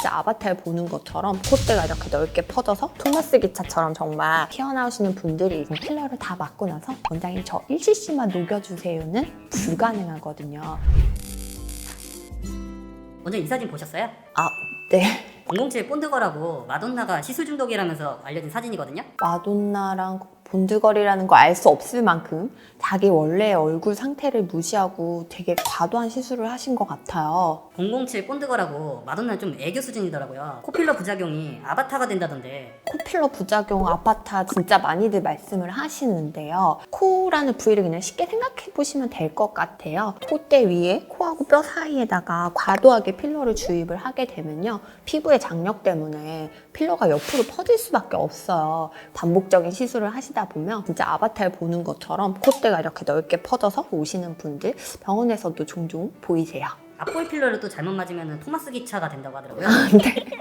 진짜 아바타를 보는 것처럼 콧대가 이렇게 넓게 퍼져서 토마스 기차처럼 정말 튀어나오시는 분들이 필러를 다 맞고 나서 원장님 저 1cc만 녹여주세요는 불가능하거든요. 먼저 이 사진 보셨어요? 아, 네. 007 본드거라고 마돈나가 시술 중독이라면서 알려진 사진이거든요. 마돈나랑 본드걸이라는 거알수 없을 만큼 자기 원래의 얼굴 상태를 무시하고 되게 과도한 시술을 하신 것 같아요. 007 본드거라고 마돈나는 좀 애교 수준이더라고요. 코필러 부작용이 아바타가 된다던데 코필러 부작용 아파타 진짜 많이들 말씀을 하시는데요. 코라는 부위를 그냥 쉽게 생각해 보시면 될 것 같아요. 콧대 위에 코하고 뼈 사이에다가 과도하게 필러를 주입을 하게 되면요. 피부의 장력 때문에 필러가 옆으로 퍼질 수밖에 없어요. 반복적인 시술을 하시다 보면 진짜 아바타를 보는 것처럼 콧대가 이렇게 넓게 퍼져서 오시는 분들 병원에서도 종종 보이세요. 앞볼 필러를 또 잘못 맞으면 토마스 기차가 된다고 하더라고요.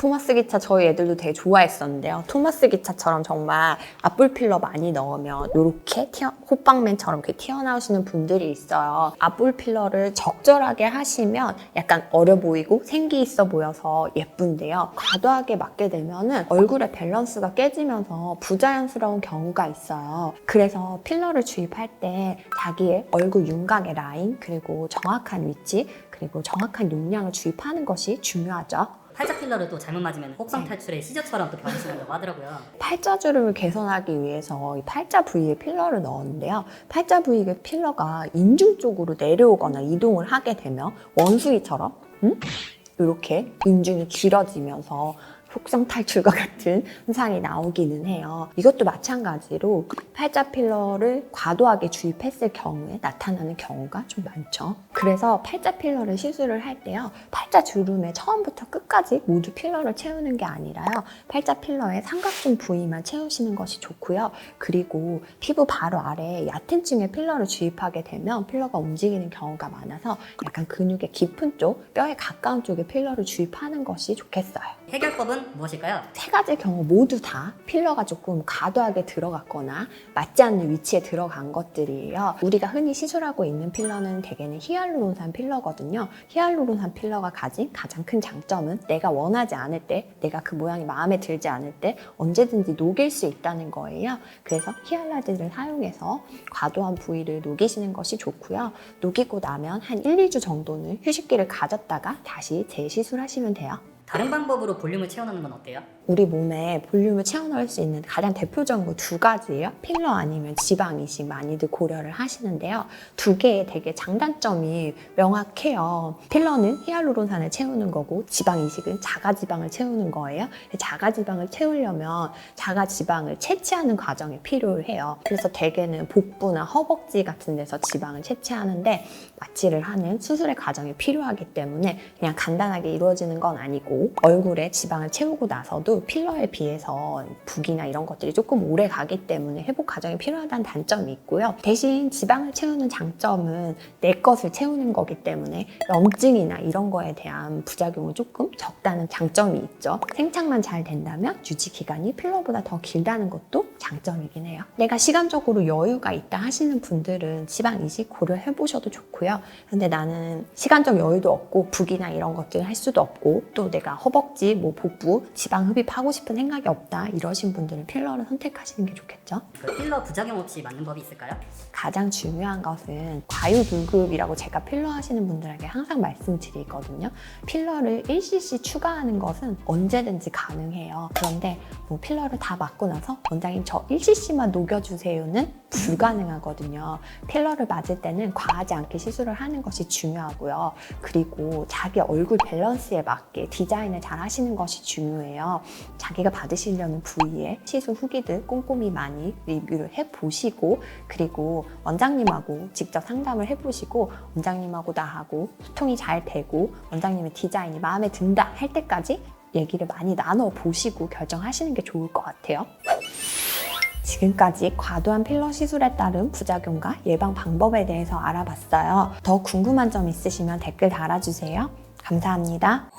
토마스 기차 저희 애들도 되게 좋아했었는데요. 토마스 기차처럼 정말 앞불 필러 많이 넣으면 이렇게 튀어, 호빵맨처럼 이렇게 튀어나오시는 분들이 있어요. 앞불 필러를 적절하게 하시면 약간 어려 보이고 생기 있어 보여서 예쁜데요. 과도하게 맞게 되면은 얼굴의 밸런스가 깨지면서 부자연스러운 경우가 있어요. 그래서 필러를 주입할 때 자기의 얼굴 윤곽의 라인 그리고 정확한 위치 그리고 정확한 용량을 주입하는 것이 중요하죠. 팔자 필러를 또 잘못 맞으면 혹성 탈출의 시저처럼 또 변신한다고 하더라고요. 팔자주름을 개선하기 위해서 이 팔자 부위에 필러를 넣었는데요. 팔자 부위의 필러가 인중 쪽으로 내려오거나 이동을 하게 되면 원숭이처럼 음? 이렇게 인중이 길어지면서 속성 탈출과 같은 현상이 나오기는 해요. 이것도 마찬가지로 팔자 필러를 과도하게 주입했을 경우에 나타나는 경우가 좀 많죠. 그래서 팔자 필러를 시술을 할 때요. 팔자 주름에 처음부터 끝까지 모두 필러를 채우는 게 아니라요. 팔자 필러의 삼각존 부위만 채우시는 것이 좋고요. 그리고 피부 바로 아래에 얕은 층에 필러를 주입하게 되면 필러가 움직이는 경우가 많아서 약간 근육의 깊은 쪽, 뼈에 가까운 쪽에 필러를 주입하는 것이 좋겠어요. 해결법은 무엇일까요? 세 가지 경우 모두 다 필러가 조금 과도하게 들어갔거나 맞지 않는 위치에 들어간 것들이에요. 우리가 흔히 시술하고 있는 필러는 대개는 히알루론산 필러거든요. 히알루론산 필러가 가진 가장 큰 장점은 내가 원하지 않을 때, 내가 그 모양이 마음에 들지 않을 때 언제든지 녹일 수 있다는 거예요. 그래서 히알라제를 사용해서 과도한 부위를 녹이시는 것이 좋고요. 녹이고 나면 한 1, 2주 정도는 휴식기를 가졌다가 다시 재시술하시면 돼요. 다른 방법으로 볼륨을 채워넣는 건 어때요? 우리 몸에 볼륨을 채워넣을 수 있는 가장 대표적인 거 두 가지예요. 필러 아니면 지방 이식 많이들 고려를 하시는데요. 두 개의 되게 장단점이 명확해요. 필러는 히알루론산을 채우는 거고 지방 이식은 자가 지방을 채우는 거예요. 자가 지방을 채우려면 자가 지방을 채취하는 과정이 필요해요. 그래서 대개는 복부나 허벅지 같은 데서 지방을 채취하는데 마취를 하는 수술의 과정이 필요하기 때문에 그냥 간단하게 이루어지는 건 아니고 얼굴에 지방을 채우고 나서도 필러에 비해서 붓기나 이런 것들이 조금 오래 가기 때문에 회복 과정이 필요하다는 단점이 있고요. 대신 지방을 채우는 장점은 내 것을 채우는 거기 때문에 염증이나 이런 거에 대한 부작용은 조금 적다는 장점이 있죠. 생착만 잘 된다면 유지 기간이 필러보다 더 길다는 것도 장점이긴 해요. 내가 시간적으로 여유가 있다 하시는 분들은 지방 이식 고려해 보셔도 좋고요. 근데 나는 시간적 여유도 없고 붓기나 이런 것들 할 수도 없고 또 내가 허벅지, 뭐 복부, 지방 흡입하고 싶은 생각이 없다 이러신 분들은 필러를 선택하시는 게 좋겠죠. 그 필러 부작용 없이 맞는 법이 있을까요? 가장 중요한 것은 과유불급이라고 제가 필러 하시는 분들에게 항상 말씀드리거든요. 필러를 1cc 추가하는 것은 언제든지 가능해요. 그런데 뭐 필러를 다 맞고 나서 원장님 저 1cc만 녹여주세요는 불가능하거든요. 필러를 맞을 때는 과하지 않게 시술을 하는 것이 중요하고요. 그리고 자기 얼굴 밸런스에 맞게 디자인을 잘 하시는 것이 중요해요. 자기가 받으시려는 부위에 시술 후기들 꼼꼼히 많이 리뷰를 해보시고 그리고 원장님하고 직접 상담을 해보시고 원장님하고 나하고 소통이 잘 되고 원장님의 디자인이 마음에 든다 할 때까지 얘기를 많이 나눠 보시고 결정하시는 게 좋을 것 같아요. 지금까지 과도한 필러 시술에 따른 부작용과 예방 방법에 대해서 알아봤어요. 더 궁금한 점 있으시면 댓글 달아주세요. 감사합니다.